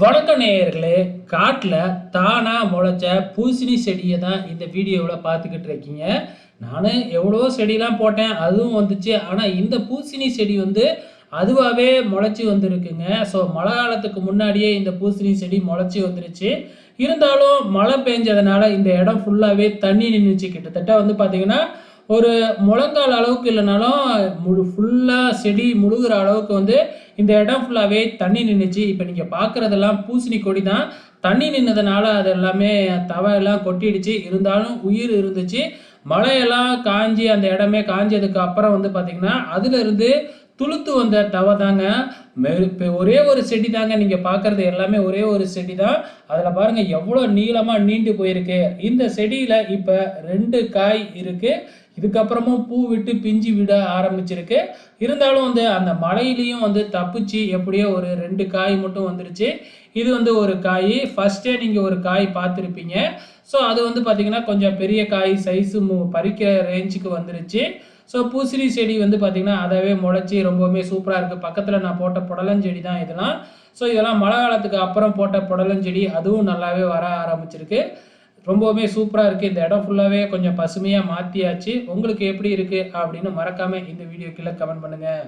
வணக்க நேயர்களே காட்டில் தானாக முளைச்ச பூசணி செடியை தான் இந்த வீடியோவில் பார்த்துக்கிட்டு இருக்கீங்க. நானும் எவ்வளோ செடிலாம் போட்டேன் அதுவும் வந்துச்சு. ஆனால் இந்த பூசணி செடி வந்து அதுவாகவே முளைச்சி வந்திருக்குங்க. ஸோ மழை காலத்துக்கு முன்னாடியே இந்த பூசணி செடி முளைச்சி வந்துருச்சு. இருந்தாலும் மழை பெஞ்சதுனால இந்த இடம் ஃபுல்லாகவே தண்ணி நின்றுச்சு கிட்டத்தட்ட வந்து பார்த்திங்கன்னா ஒரு முழங்கால் அளவுக்கு இல்லைனாலும் முழு ஃபுல்லாக செடி முழுகிற அளவுக்கு வந்து இந்த இடம் ஃபுல்லாகவே தண்ணி நின்றுச்சு இப்போ நீங்கள் பார்க்குறதெல்லாம் பூசணி கொடி தான் தண்ணி நின்னதுனால அது எல்லாமே தவையெல்லாம் கொட்டிடுச்சு. இருந்தாலும் உயிர் இருந்துச்சு. மழையெல்லாம் காஞ்சி அந்த இடமே காஞ்சதுக்கு அப்புறம் வந்து பார்த்திங்கன்னா அதுலேருந்து துளுத்து வந்த தவை தாங்க. மெ- ஒரே ஒரு செடி தாங்க நீங்கள் பார்க்குறது எல்லாமே ஒரே ஒரு செடி தான். அதில் பாருங்கள் எவ்வளோ நீளமாக நீண்டு போயிருக்கு. இந்த செடியில் இப்போ ரெண்டு காய் இருக்குது இதுக்கப்புறமும் பூ விட்டு பிஞ்சு விட ஆரம்பிச்சிருக்கு. இருந்தாலும் வந்து அந்த மழையிலையும் வந்து தப்பிச்சு எப்படியோ ஒரு ரெண்டு காய் மட்டும் வந்துருச்சு. இது வந்து ஒரு காய். ஃபஸ்ட்டே நீங்கள் ஒரு காய் பார்த்துருப்பீங்க. ஸோ அது வந்து பார்த்திங்கன்னா கொஞ்சம் பெரிய காய் சைஸு பறிக்கிற ரேஞ்சுக்கு வந்துருச்சு. ஸோ பூசணி செடி வந்து பார்த்திங்கன்னா அதவே முளைச்சி ரொம்பவுமே சூப்பராக இருக்குது பக்கத்தில் நான் போட்ட புடலஞ்செடி தான் இதெல்லாம். ஸோ இதெல்லாம் மழை காலத்துக்கு அப்புறம் போட்ட புடலஞ்செடி அதுவும் நல்லாவே வர ஆரம்பிச்சிருக்கு. ரொம்பவுமே சூப்பராக இருக்குது இந்த இடம் ஃபுல்லாகவே கொஞ்சம் பசுமையாக மாற்றியாச்சு உங்களுக்கு எப்படி இருக்குது அப்படின்னு மறக்காமல் இந்த வீடியோக்குள்ளே கமெண்ட் பண்ணுங்கள்